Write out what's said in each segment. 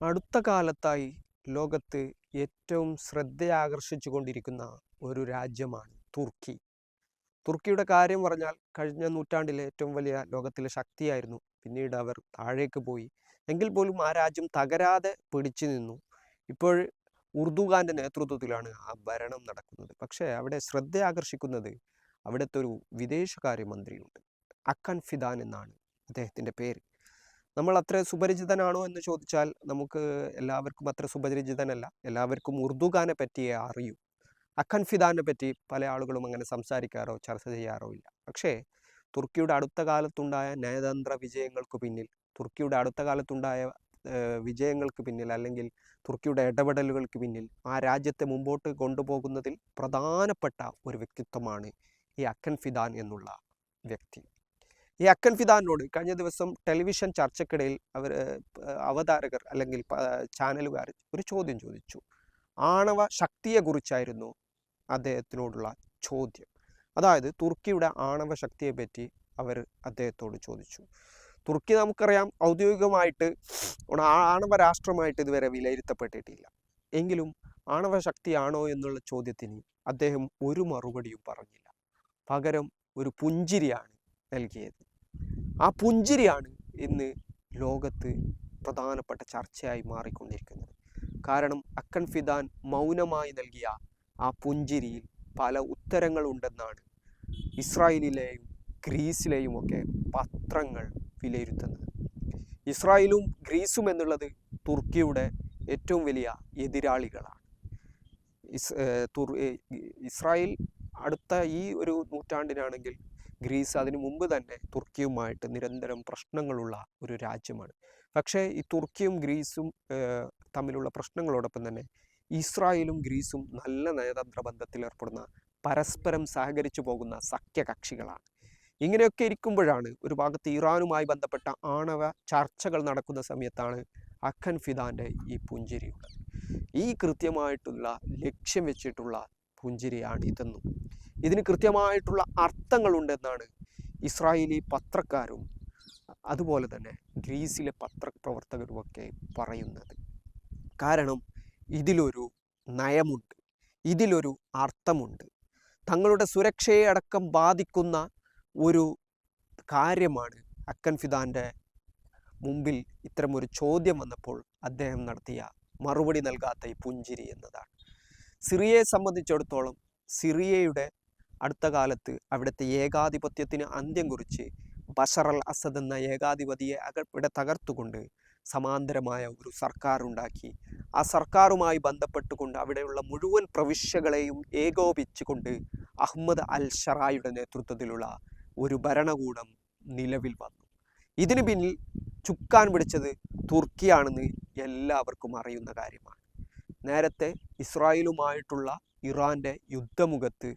അടുത്ത കാലത്തായി ലോകത്ത് ഏറ്റവും ശ്രദ്ധയാകർഷിച്ചു കൊണ്ടിരിക്കുന്ന ഒരു രാജ്യമാണ് തുർക്കി. തുർക്കിയുടെ കാര്യം പറഞ്ഞാൽ കഴിഞ്ഞ നൂറ്റാണ്ടിലെ ഏറ്റവും വലിയ ലോകത്തിലെ ശക്തിയായിരുന്നു. പിന്നീട് അവർ താഴേക്ക് പോയി. എങ്കിൽ പോലും ആ രാജ്യം തകരാതെ പിടിച്ചു നിന്നു. ഇപ്പോൾ ഉർദുഖാന്റെ നേതൃത്വത്തിലാണ് ആ ഭരണം നടക്കുന്നത്. പക്ഷേ അവിടെ ശ്രദ്ധ ആകർഷിക്കുന്നത് അവിടുത്തെ ഒരു വിദേശകാര്യമന്ത്രിയുണ്ട്. അക്കൻ ഫിദാൻ എന്നാണ് അദ്ദേഹത്തിന്റെ പേര്. നമ്മൾ അത്ര സുപരിചിതനാണോ എന്ന് ചോദിച്ചാൽ നമുക്ക് എല്ലാവർക്കും അത്ര സുപരിചിതനല്ല. എല്ലാവർക്കും ഉറുദുഖാനെ പറ്റിയേ അറിയൂ. അഖൻഫിദാനെ പറ്റി പല ആളുകളും അങ്ങനെ സംസാരിക്കാറോ ചർച്ച ചെയ്യാറോ ഇല്ല. പക്ഷേ തുർക്കിയുടെ അടുത്ത കാലത്തുണ്ടായ നയതന്ത്ര വിജയങ്ങൾക്ക് പിന്നിൽ തുർക്കിയുടെ അടുത്ത കാലത്തുണ്ടായ വിജയങ്ങൾക്ക് പിന്നിൽ അല്ലെങ്കിൽ തുർക്കിയുടെ ഇടപെടലുകൾക്ക് പിന്നിൽ ആ രാജ്യത്തെ മുമ്പോട്ട് കൊണ്ടുപോകുന്നതിൽ പ്രധാനപ്പെട്ട ഒരു വ്യക്തിത്വമാണ് ഈ അക്കൻ ഫിദാൻ എന്നുള്ള വ്യക്തി. ഈ അക്കൻ ഫിദാനോട് കഴിഞ്ഞ ദിവസം ടെലിവിഷൻ ചർച്ചക്കിടയിൽ അവർ അവതാരകർ അല്ലെങ്കിൽ ചാനലുകാർ ഒരു ചോദ്യം ചോദിച്ചു. ആണവ ശക്തിയെക്കുറിച്ചായിരുന്നു അദ്ദേഹത്തിനോടുള്ള ചോദ്യം. അതായത് തുർക്കിയുടെ ആണവ ശക്തിയെ പറ്റി അവർ അദ്ദേഹത്തോട് ചോദിച്ചു. തുർക്കി നമുക്കറിയാം ഔദ്യോഗികമായിട്ട് ആണവ രാഷ്ട്രമായിട്ട് ഇതുവരെ വിലയിരുത്തപ്പെട്ടിട്ടില്ല. എങ്കിലും ആണവ ശക്തിയാണോ എന്നുള്ള ചോദ്യത്തിന് അദ്ദേഹം ഒരു മറുപടിയും പറഞ്ഞില്ല. പകരം ഒരു പുഞ്ചിരിയാണ് നൽകിയത്. ആ പുഞ്ചിരിയാണ് ഇന്ന് ലോകത്ത് പ്രധാനപ്പെട്ട ചർച്ചയായി മാറിക്കൊണ്ടിരിക്കുന്നത്. കാരണം അക്കൻ ഫിദാൻ മൗനമായി നൽകിയ ആ പുഞ്ചിരിയിൽ പല ഉത്തരങ്ങളുണ്ടെന്നാണ് ഇസ്രായേലിലെയും ഗ്രീസിലെയും ഒക്കെ പത്രങ്ങൾ വിലയിരുത്തുന്നത്. ഇസ്രായേലും ഗ്രീസും എന്നുള്ളത് തുർക്കിയുടെ ഏറ്റവും വലിയ എതിരാളികളാണ്. ഇസ്രായേൽ അടുത്ത ഈ ഒരു നൂറ്റാണ്ടിനാണെങ്കിൽ ഗ്രീസ് അതിനു മുമ്പ് തന്നെ തുർക്കിയുമായിട്ട് നിരന്തരം പ്രശ്നങ്ങളുള്ള ഒരു രാജ്യമാണ്. പക്ഷേ ഈ തുർക്കിയും ഗ്രീസും തമ്മിലുള്ള പ്രശ്നങ്ങളോടൊപ്പം തന്നെ ഇസ്രായേലും ഗ്രീസും നല്ല നയതന്ത്ര ബന്ധത്തിൽ ഏർപ്പെടുന്ന പരസ്പരം സഹകരിച്ചു പോകുന്ന സഖ്യകക്ഷികളാണ്. ഇങ്ങനെയൊക്കെ ഇരിക്കുമ്പോഴാണ് ഒരു ഭാഗത്ത് ഇറാനുമായി ബന്ധപ്പെട്ട ആണവ ചർച്ചകൾ നടക്കുന്ന സമയത്താണ് അഖൻ ഫിദാന്റെ ഈ പുഞ്ചിരിയുള്ളത്. ഈ കൃത്യമായിട്ടുള്ള ലക്ഷ്യം വെച്ചിട്ടുള്ള പുഞ്ചിരിയാണ് ഇതെന്നും ഇതിന് കൃത്യമായിട്ടുള്ള അർത്ഥങ്ങളുണ്ടെന്നാണ് ഇസ്രായേലി പത്രക്കാരും അതുപോലെ തന്നെ ഗ്രീസിലെ പത്രപ്രവർത്തകരുമൊക്കെ പറയുന്നത്. കാരണം ഇതിലൊരു നയമുണ്ട് ഇതിലൊരു അർത്ഥമുണ്ട്. തങ്ങളുടെ സുരക്ഷയെ അടക്കം ബാധിക്കുന്ന ഒരു കാര്യമാണ് അക്കൻഫിദാന്റെ മുമ്പിൽ ഇത്തരമൊരു ചോദ്യം വന്നപ്പോൾ അദ്ദേഹം നടത്തിയ മറുപടി നൽകാത്ത ഈ പുഞ്ചിരി എന്നതാണ്. സിറിയയെ സംബന്ധിച്ചിടത്തോളം സിറിയയുടെ അടുത്ത കാലത്ത് അവിടുത്തെ ഏകാധിപത്യത്തിന് അന്ത്യം കുറിച്ച് ബഷർ അൽ അസദ് എന്ന ഏകാധിപതിയെ അക ഇവിടെ തകർത്തുകൊണ്ട് സമാന്തരമായ ഒരു സർക്കാർ ഉണ്ടാക്കി. ആ സർക്കാരുമായി ബന്ധപ്പെട്ടുകൊണ്ട് അവിടെയുള്ള മുഴുവൻ പ്രവിശ്യകളെയും ഏകോപിച്ചുകൊണ്ട് അഹമ്മദ് അൽ ഷറായുടെ നേതൃത്വത്തിലുള്ള ഒരു ഭരണകൂടം നിലവിൽ വന്നു. ഇതിനു പിന്നിൽ ചുക്കാൻ പിടിച്ചത് തുർക്കിയാണെന്ന് എല്ലാവർക്കും അറിയുന്ന കാര്യമാണ്. നേരത്തെ ഇസ്രായേലുമായിട്ടുള്ള ഇറാന്റെ യുദ്ധമുഖത്ത്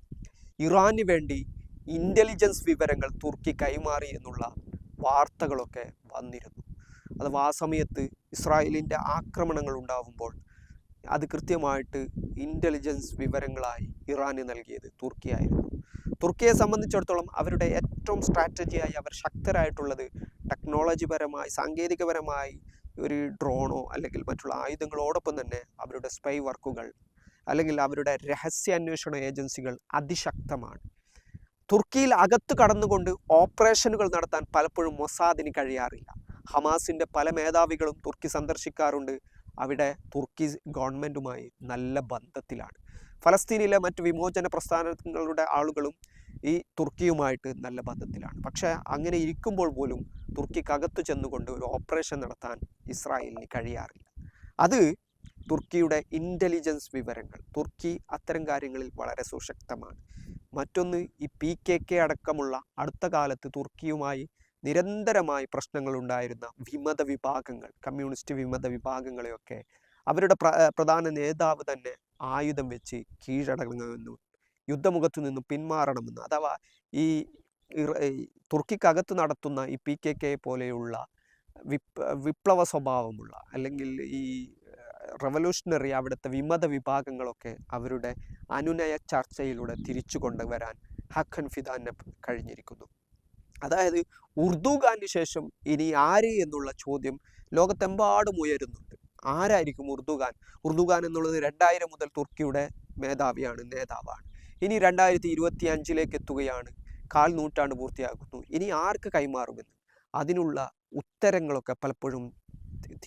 ഇറാന് വേണ്ടി ഇന്റലിജൻസ് വിവരങ്ങൾ തുർക്കി കൈമാറി എന്നുള്ള വാർത്തകളൊക്കെ വന്നിരുന്നു. അഥവാ ആ സമയത്ത് ഇസ്രായേലിന്റെ ആക്രമണങ്ങൾ ഉണ്ടാവുമ്പോൾ അത് കൃത്യമായിട്ട് ഇന്റലിജൻസ് വിവരങ്ങളായി ഇറാന് നൽകിയത് തുർക്കിയായിരുന്നു. തുർക്കിയെ സംബന്ധിച്ചിടത്തോളം അവരുടെ ഏറ്റവും സ്ട്രാറ്റജിയായി അവർ ശക്തരായിട്ടുള്ളത് ടെക്നോളജിപരമായി സാങ്കേതികപരമായി ഒരു ഡ്രോണോ അല്ലെങ്കിൽ മറ്റുള്ള ആയുധങ്ങളോടൊപ്പം തന്നെ അവരുടെ സ്പൈ വർക്കുകൾ അല്ലെങ്കിൽ അവരുടെ രഹസ്യാന്വേഷണ ഏജൻസികൾ അതിശക്തമാണ്. തുർക്കിയിൽ അകത്ത് കടന്നുകൊണ്ട് ഓപ്പറേഷനുകൾ നടത്താൻ പലപ്പോഴും മൊസാദിന് കഴിയാറില്ല. ഹമാസിന്റെ പല മേധാവികളും തുർക്കി സന്ദർശിക്കാറുണ്ട്. അവിടെ തുർക്കി ഗവൺമെന്റുമായി നല്ല ബന്ധത്തിലാണ്. ഫലസ്തീനിലെ മറ്റ് വിമോചന പ്രസ്ഥാനങ്ങളുടെ ആളുകളും ഈ തുർക്കിയുമായിട്ട് നല്ല ബന്ധത്തിലാണ്. പക്ഷേ അങ്ങനെ ഇരിക്കുമ്പോൾ പോലും തുർക്കിക്കകത്ത് ചെന്നുകൊണ്ട് ഒരു ഓപ്പറേഷൻ നടത്താൻ ഇസ്രായേലിന് കഴിയാറില്ല. അത് തുർക്കിയുടെ ഇന്റലിജൻസ് വിവരങ്ങൾ. തുർക്കി അത്തരം കാര്യങ്ങളിൽ വളരെ സുശക്തമാണ്. മറ്റൊന്ന് ഈ പി കെ കെ അടക്കമുള്ള അടുത്ത കാലത്ത് തുർക്കിയുമായി നിരന്തരമായി പ്രശ്നങ്ങളുണ്ടായിരുന്ന വിമത വിഭാഗങ്ങൾ കമ്മ്യൂണിസ്റ്റ് വിമത വിഭാഗങ്ങളെയൊക്കെ അവരുടെ പ്ര പ്രധാന നേതാവ് തന്നെ ആയുധം വെച്ച് കീഴടങ്ങുമെന്നും യുദ്ധമുഖത്തു നിന്നും പിന്മാറണമെന്ന് അഥവാ ഈ തുർക്കിക്കകത്ത് നടത്തുന്ന ഈ പി കെ കെ പോലെയുള്ള വിപ് വിപ്ലവ സ്വഭാവമുള്ള അല്ലെങ്കിൽ ഈ റവല്യൂഷണറി അവിടുത്തെ വിമത വിഭാഗങ്ങളൊക്കെ അവരുടെ അനുനയ ചർച്ചയിലൂടെ തിരിച്ചു കൊണ്ടുവരാൻ ഹഖൻ ഫിദാന് കഴിഞ്ഞിരിക്കുന്നു. അതായത് ഉർദു ശേഷം ഇനി ആര് എന്നുള്ള ചോദ്യം ലോകത്തെമ്പാടും ഉയരുന്നുണ്ട്. ആരായിരിക്കും ഉർദുഖാൻ ഉർദുഖാൻ എന്നുള്ളത് രണ്ടായിരം മുതൽ തുർക്കിയുടെ മേധാവിയാണ് നേതാവാണ്. ഇനി രണ്ടായിരത്തി ഇരുപത്തി അഞ്ചിലേക്ക് എത്തുകയാണ്. കാൽ നൂറ്റാണ്ട് പൂർത്തിയാകുന്നു. ഇനി ആർക്ക് കൈമാറുമെന്ന്? അതിനുള്ള ഉത്തരങ്ങളൊക്കെ പലപ്പോഴും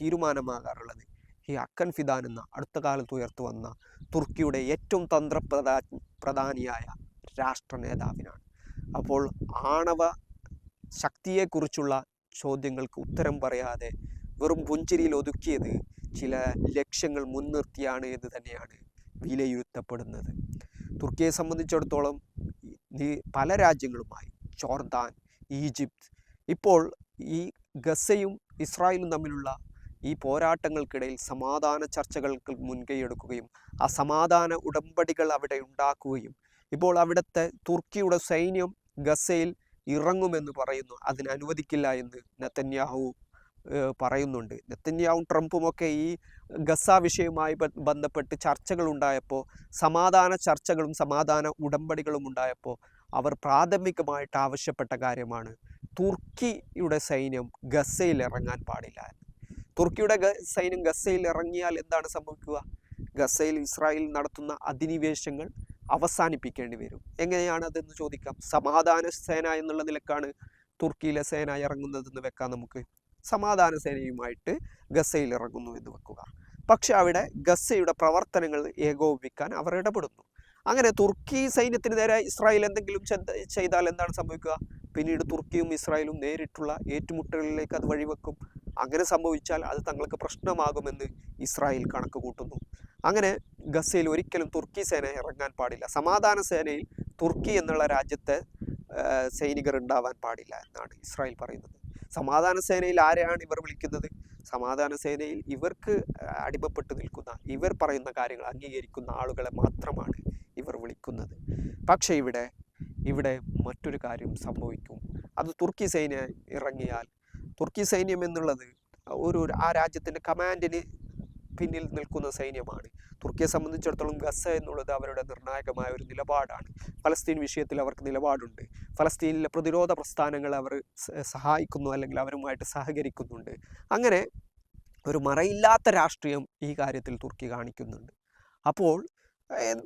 തീരുമാനമാകാറുള്ളത് ഈ അക്കൻ ഫിദാൻ എന്ന അടുത്ത കാലത്ത് ഉയർത്തു വന്ന തുർക്കിയുടെ ഏറ്റവും തന്ത്രപ്രധാ പ്രധാനിയായ രാഷ്ട്ര നേതാവിനാണ്. അപ്പോൾ ആണവ ശക്തിയെക്കുറിച്ചുള്ള ചോദ്യങ്ങൾക്ക് ഉത്തരം പറയാതെ വെറും പുഞ്ചിരിയിൽ ഒതുക്കിയത് ചില ലക്ഷ്യങ്ങൾ മുൻനിർത്തിയാണ് എന്ന് തന്നെയാണ് വിലയിരുത്തപ്പെടുന്നത്. തുർക്കിയെ സംബന്ധിച്ചിടത്തോളം പല രാജ്യങ്ങളുമായി ജോർദാൻ ഈജിപ്ത് ഇപ്പോൾ ഈ ഗസയും ഇസ്രായേലും തമ്മിലുള്ള ഈ പോരാട്ടങ്ങൾക്കിടയിൽ സമാധാന ചർച്ചകൾക്ക് മുൻകൈയെടുക്കുകയും ആ സമാധാന ഉടമ്പടികൾ അവിടെ ഉണ്ടാക്കുകയും. ഇപ്പോൾ അവിടുത്തെ തുർക്കിയുടെ സൈന്യം ഗസയിൽ ഇറങ്ങുമെന്ന് പറയുന്നു. അതിന് അനുവദിക്കില്ല എന്ന് നെത്തന്യാഹു പറയുന്നുണ്ട്. ട്രംപും ട്രംപുമൊക്കെ ഈ ഗസ വിഷയവുമായി ബന്ധപ്പെട്ട് ചർച്ചകൾ ഉണ്ടായപ്പോൾ സമാധാന ചർച്ചകളും സമാധാന ഉടമ്പടികളും ഉണ്ടായപ്പോൾ അവർ പ്രാഥമികമായിട്ട് ആവശ്യപ്പെട്ട കാര്യമാണ് തുർക്കിയുടെ സൈന്യം ഗസയിൽ ഇറങ്ങാൻ പാടില്ല. തുർക്കിയുടെ സൈന്യം ഗസയിൽ ഇറങ്ങിയാൽ എന്താണ് സംഭവിക്കുക? ഗസയിൽ ഇസ്രായേൽ നടത്തുന്ന അധിനിവേശങ്ങൾ അവസാനിപ്പിക്കേണ്ടി വരും. എങ്ങനെയാണ് അതെന്ന് ചോദിക്കാം? സമാധാന സേന എന്നുള്ള നിലക്കാണ് തുർക്കിയിലെ സേന ഇറങ്ങുന്നതെന്ന് വെക്കാം നമുക്ക്. സമാധാന സേനയുമായിട്ട് ഗസയിൽ ഇറങ്ങുന്നു എന്ന് വെക്കുക. പക്ഷെ അവിടെ ഗസയുടെ പ്രവർത്തനങ്ങൾ ഏകോപിപ്പിക്കാൻ അവർ ഇടപെടുന്നു. അങ്ങനെ തുർക്കി സൈന്യത്തിന് നേരെ ഇസ്രായേൽ എന്തെങ്കിലും ചെയ്ത- ചെയ്താൽ എന്താണ് സംഭവിക്കുക? പിന്നീട് തുർക്കിയും ഇസ്രായേലും നേരിട്ടുള്ള ഏറ്റുമുട്ടലിലേക്ക് അത് വഴിവെക്കും. അങ്ങനെ സംഭവിച്ചാൽ അത് തങ്ങൾക്ക് പ്രശ്നമാകുമെന്ന് ഇസ്രായേൽ കണക്ക് കൂട്ടുന്നു അങ്ങനെ ഗസയിൽ ഒരിക്കലും തുർക്കി സേന ഇറങ്ങാൻ പാടില്ല. സമാധാന സേനയിൽ തുർക്കി എന്നുള്ള രാജ്യത്തെ സൈനികർ ഉണ്ടാവാൻ പാടില്ല എന്നാണ് ഇസ്രായേൽ പറയുന്നത്. സമാധാന സേനയിൽ ആരെയാണ് ഇവർ വിളിക്കുന്നത്? സമാധാന സേനയിൽ ഇവർക്ക് അടിമപ്പെട്ട് നിൽക്കുന്ന ഇവർ പറയുന്ന കാര്യങ്ങൾ അംഗീകരിക്കുന്ന ആളുകളെ മാത്രമാണ് ഇവർ വിളിക്കുന്നത്. പക്ഷേ ഇവിടെ ഇവിടെ മറ്റൊരു കാര്യം സംഭവിക്കും. അത് തുർക്കി സേന ഇറങ്ങിയാൽ തുർക്കി സൈന്യം എന്നുള്ളത് ഒരു ആ രാജ്യത്തിന്റെ കമാൻഡിന് പിന്നിൽ നിൽക്കുന്ന സൈന്യമാണ്. തുർക്കിയെ സംബന്ധിച്ചിടത്തോളം ഗസ എന്നുള്ളത് അവരുടെ നിർണായകമായ ഒരു നിലപാടാണ്. ഫലസ്തീൻ വിഷയത്തിൽ അവർക്ക് നിലപാടുണ്ട്. ഫലസ്തീനിലെ പ്രതിരോധ പ്രസ്ഥാനങ്ങൾ അവർ സഹായിക്കുന്നു അല്ലെങ്കിൽ അവരുമായിട്ട് സഹകരിക്കുന്നുണ്ട്. അങ്ങനെ ഒരു മറയില്ലാത്ത രാഷ്ട്രീയം ഈ കാര്യത്തിൽ തുർക്കി കാണിക്കുന്നുണ്ട്. അപ്പോൾ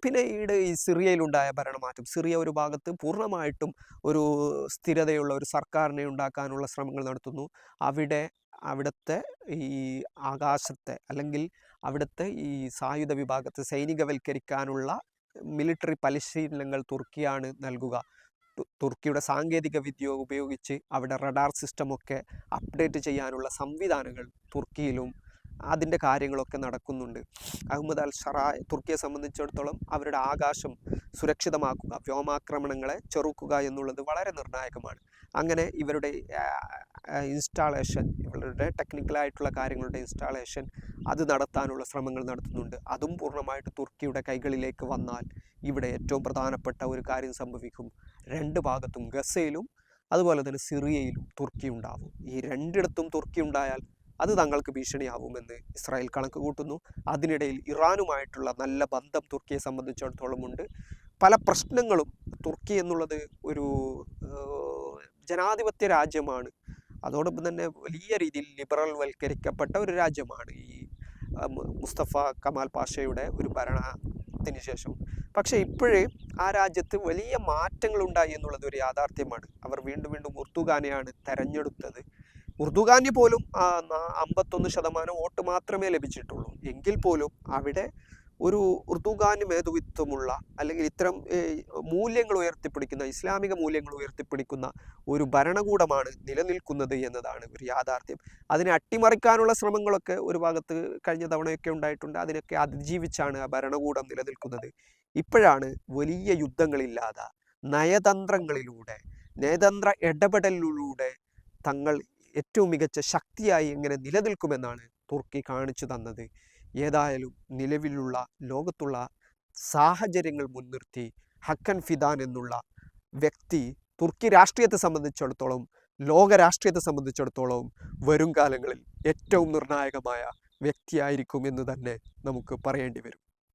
പിന്നെ ഈട് ഈ സിറിയയിലുണ്ടായ ഭരണമാറ്റം സിറിയ ഒരു ഭാഗത്ത് പൂർണമായിട്ടും ഒരു സ്ഥിരതയുള്ള ഒരു സർക്കാരിനെ ഉണ്ടാക്കാനുള്ള ശ്രമങ്ങൾ നടത്തുന്നു. അവിടെ അവിടുത്തെ ഈ ആകാശത്തെ അല്ലെങ്കിൽ അവിടുത്തെ ഈ സായുധ വിഭാഗത്തെ സൈനികവൽക്കരിക്കാനുള്ള മിലിറ്ററി പരിശീലനങ്ങൾ തുർക്കിയാണ് നൽകുക. തുർക്കിയുടെ സാങ്കേതിക വിദ്യ ഉപയോഗിച്ച് അവിടെ റഡാർ സിസ്റ്റമൊക്കെ അപ്ഡേറ്റ് ചെയ്യാനുള്ള സംവിധാനങ്ങൾ തുർക്കിയിലും അതിന്റെ കാര്യങ്ങളൊക്കെ നടക്കുന്നുണ്ട്. അഹമ്മദ് അൽ ഷറ തുർക്കിയെ സംബന്ധിച്ചിടത്തോളം അവരുടെ ആകാശം സുരക്ഷിതമാക്കുക വ്യോമാക്രമണങ്ങളെ ചെറുക്കുക എന്നുള്ളത് വളരെ നിർണായകമാണ്. അങ്ങനെ ഇവരുടെ ഇൻസ്റ്റാളേഷൻ ഇവരുടെ ടെക്നിക്കലായിട്ടുള്ള കാര്യങ്ങളുടെ ഇൻസ്റ്റാളേഷൻ അത് നടത്താനുള്ള ശ്രമങ്ങൾ നടത്തുന്നുണ്ട്. അതും പൂർണമായിട്ട് തുർക്കിയുടെ കൈകളിലേക്ക് വന്നാൽ ഇവിടെ ഏറ്റവും പ്രധാനപ്പെട്ട ഒരു കാര്യം സംഭവിക്കും. രണ്ട് ഭാഗത്തും ഗസയിലും അതുപോലെ തന്നെ സിറിയയിലും തുർക്കി ഉണ്ടാവും. ഈ രണ്ടിടത്തും തുർക്കി ഉണ്ടായാൽ അത് തങ്ങൾക്ക് ഭീഷണിയാവുമെന്ന് ഇസ്രായേൽ കണക്ക് കൂട്ടുന്നു. അതിനിടയിൽ ഇറാനുമായിട്ടുള്ള നല്ല ബന്ധം തുർക്കിയെ സംബന്ധിച്ചിടത്തോളം ഉണ്ട്. പല പ്രശ്നങ്ങളും തുർക്കി എന്നുള്ളത് ഒരു ജനാധിപത്യ രാജ്യമാണ്. അതോടൊപ്പം തന്നെ വലിയ രീതിയിൽ ലിബറൽ വൽക്കരിക്കപ്പെട്ട ഒരു രാജ്യമാണ് ഈ മുസ്തഫ കമാൽ പാഷയുടെ ഒരു ഭരണത്തിന് ശേഷം. പക്ഷേ ഇപ്പോഴേ ആ രാജ്യത്ത് വലിയ മാറ്റങ്ങൾ ഉണ്ടായി എന്നുള്ളത് ഒരു യാഥാർത്ഥ്യമാണ്. അവർ വീണ്ടും വീണ്ടും ഉർത്തുഖാനെയാണ് തെരഞ്ഞെടുത്തത്. ഉർദുഖാന് പോലും അമ്പത്തൊന്ന് ശതമാനം വോട്ട് മാത്രമേ ലഭിച്ചിട്ടുള്ളൂ. എങ്കിൽ പോലും അവിടെ ഒരു ഉർദുഖാന് മേധവിത്വമുള്ള അല്ലെങ്കിൽ ഇത്തരം മൂല്യങ്ങൾ ഉയർത്തിപ്പിടിക്കുന്ന ഇസ്ലാമിക മൂല്യങ്ങൾ ഉയർത്തിപ്പിടിക്കുന്ന ഒരു ഭരണകൂടമാണ് നിലനിൽക്കുന്നത് എന്നതാണ് ഒരു യാഥാർത്ഥ്യം. അതിനെ അട്ടിമറിക്കാനുള്ള ശ്രമങ്ങളൊക്കെ ഒരു ഭാഗത്ത് കഴിഞ്ഞ തവണയൊക്കെ ഉണ്ടായിട്ടുണ്ട്. അതിനൊക്കെ അതിജീവിച്ചാണ് ആ ഭരണകൂടം നിലനിൽക്കുന്നത്. ഇപ്പോഴാണ് വലിയ യുദ്ധങ്ങളില്ലാതെ നയതന്ത്രങ്ങളിലൂടെ നയതന്ത്ര ഇടപെടലിലൂടെ തങ്ങൾ ഏറ്റവും മികച്ച ശക്തിയായി എങ്ങനെ നിലനിൽക്കുമെന്നാണ് തുർക്കി കാണിച്ചു തന്നത്. ഏതായാലും നിലവിലുള്ള ലോകത്തുള്ള സാഹചര്യങ്ങൾ മുൻനിർത്തി ഹക്കൻ ഫിദാൻ എന്നുള്ള വ്യക്തി തുർക്കി രാഷ്ട്രീയത്തെ സംബന്ധിച്ചിടത്തോളം ലോക രാഷ്ട്രീയത്തെ സംബന്ധിച്ചിടത്തോളം വരും കാലങ്ങളിൽ ഏറ്റവും നിർണായകമായ വ്യക്തിയായിരിക്കും എന്ന് തന്നെ നമുക്ക് പറയേണ്ടി വരും.